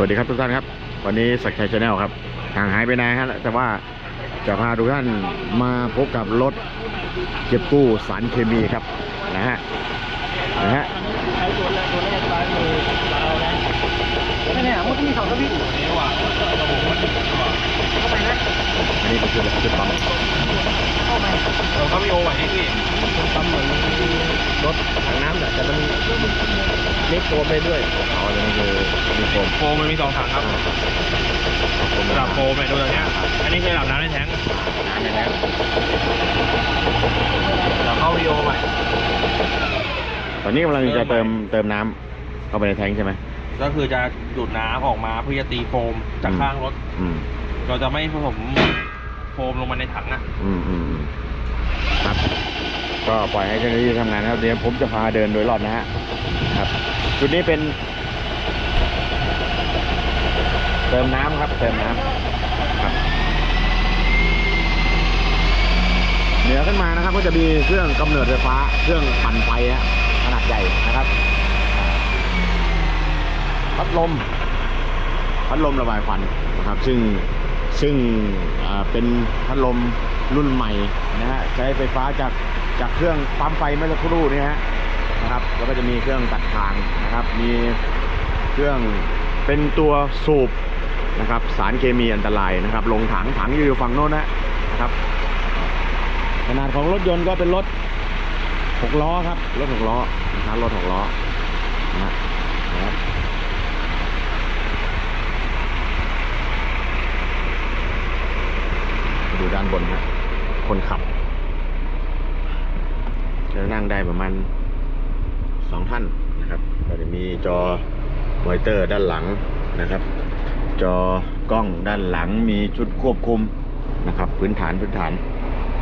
วัสดีครับทุกท่านครับ วันนี้สักชัยชาแนลครับห่างหายไปนานฮะแต่ว่าจะพาทุกท่านมาพบกับรถเก็บกู้สารเคมีครับนะฮะนะฮะใช้ตัวแรกตัวแรกซ้ายมือเรานะไม่เนี่ยมันก็มีสองสวิตช์นี่ว่ะเข้าไปนะอันนี้เป็นชุดชุดปั๊ม เข้าไป เราก็มีโอไหวพี่ มันทำเหมือนรถถังน้ำแหละแต่มัน เล็กตัวไปด้วยอ๋อตัวนี้คือมีโฟมโฟมมันมีสองถังครับโฟมระดับโฟมเนี่ยดูตัวเนี้ยอันนี้คือระดับน้ำในแท้งน้ำในแล้วเราเข้าวีโอใหม่ตอนนี้กำลังจะเติมเติมน้ำเข้าไปในแทงค์ใช่ไหมก็คือจะดูดน้ำออกมาเพื่อจะตีโฟมจากข้างรถอืมเราจะไม่ผสมโฟมลงมาในถังอะอืมอืมอืมครับ ก็ปล่อยให้เจ้าหน้าที่ทำงานนะครับเดี๋ยวผมจะพาเดินโดยรอบนะฮะครับ จุดนี้เป็น เติมน้ำครับ เติมน้ำครับ เหนือขึ้นมานะครับ ก็จะมีเครื่องกำเนิดไฟฟ้า เครื่องปั่นไฟขนาดใหญ่นะครับ พัดลม พัดลมระบายควันนะครับ ซึ่งซึ่งเป็นพัดลมรุ่นใหม่นะฮะใช้ไฟฟ้าจากจากเครื่องปั๊มไฟเมื่อสักครู่นี้ฮะ นะครับ แล้วก็จะมีเครื่องตัดทางนะครับ มีเครื่องเป็นตัวสูบนะครับสารเคมีอันตรายนะครับ ลงถังถังอยู่ฝั่งโน้นนะนะครับ ขนาดของรถยนต์ก็เป็นรถหกล้อครับ รถหกล้อนะครับรถหกล้อนะครับดูด้านบนครับคนขับจะนั่งได้ประมาณ สองท่านนะครับก็จะมีจอมอนิเตอร์ด้านหลังนะครับ จอกล้องด้านหลังมีชุดควบคุมนะครับ พื้นฐานพื้นฐาน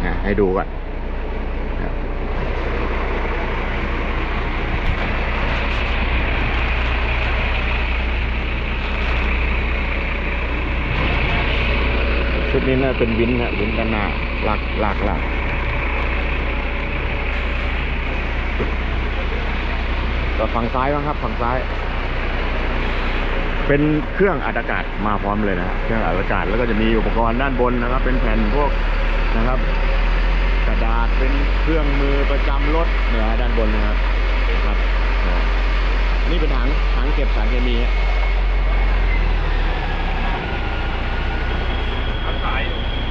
นะให้ดูก่อนครับชุดนี้น่าเป็นวินครับวินด้นหนาหลักหลักหลัก ก็ฝั่งซ้ายบ้างครับฝั่งซ้าย เป็นเครื่องอัดอากาศมาพร้อมเลยนะเครื่องอัดอากาศแล้วก็จะมีอุปกรณ์ด้านบนนะครับ เป็นแผ่นพวกนะครับ กระดาษเป็นเครื่องมือประจำรถเนี่ยด้านบนนะครับครับ นี่เป็นถังถังเก็บสารเคมี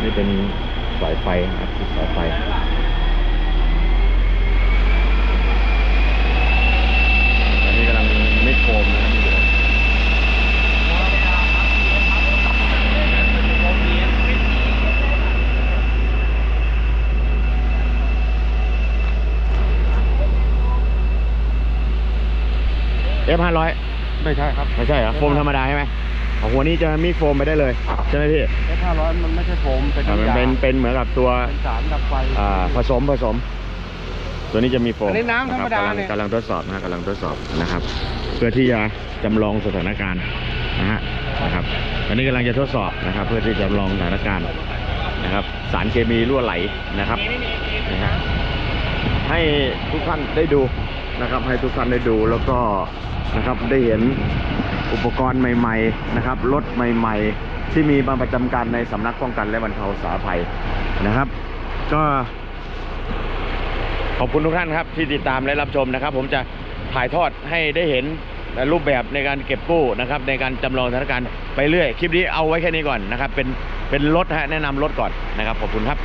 นี่เป็นสายไฟครับสายไฟอันนี้กำลังมิดโฟมนะครับมิดโฟม เอฟห้าร้อยไม่ใช่ครับ ไม่ใช่เหรอ โฟมธรรมดาใช่ไหมอ๋อหัวนี้จะมีโฟมไปได้เลย ใช่ไหมพี่เอฟห้าร้อยมันไม่ใช่โฟมเป็นอ่ามันน้ำยาเป็นเป็นเหมือนกับตัว เป็นสารดับไฟ อ่าผสมผสม ตัวนี้จะมีโฟมอันนี้น้ำธรรมดาะคบเนี่ยกำลังกำลังทดสอบนะกำลังทดสอบนะครับ เพื่อที่จะจำลองสถานการณ์นะฮะนะครับอันนี้กำลังจะทดสอบนะครับ เพื่อที่จะจำลองสถานการณ์นะครับ สารเคมีรั่วไหลนะครับนะฮะให้ทุกท่านได้ดูนะครับ ให้ทุกท่านได้ดูแล้วก็ นะครับได้เห็นอุปกรณ์ใหม่ ๆ นะครับรถใหม่ ๆ ที่มีมาประจำการในสำนักป้องกันและบรรเทาสาภัยนะครับ ก็ขอบคุณทุกท่านครับที่ติดตามและรับชมนะครับ ผมจะถ่ายทอดให้ได้เห็นรูปแบบในการเก็บกู้นะครับ ในการจำลองสถานการณ์ไปเรื่อยคลิปนี้เอาไว้แค่นี้ก่อนนะครับ เป็นเป็นรถฮะแนะนำรถก่อนนะครับขอบคุณครับ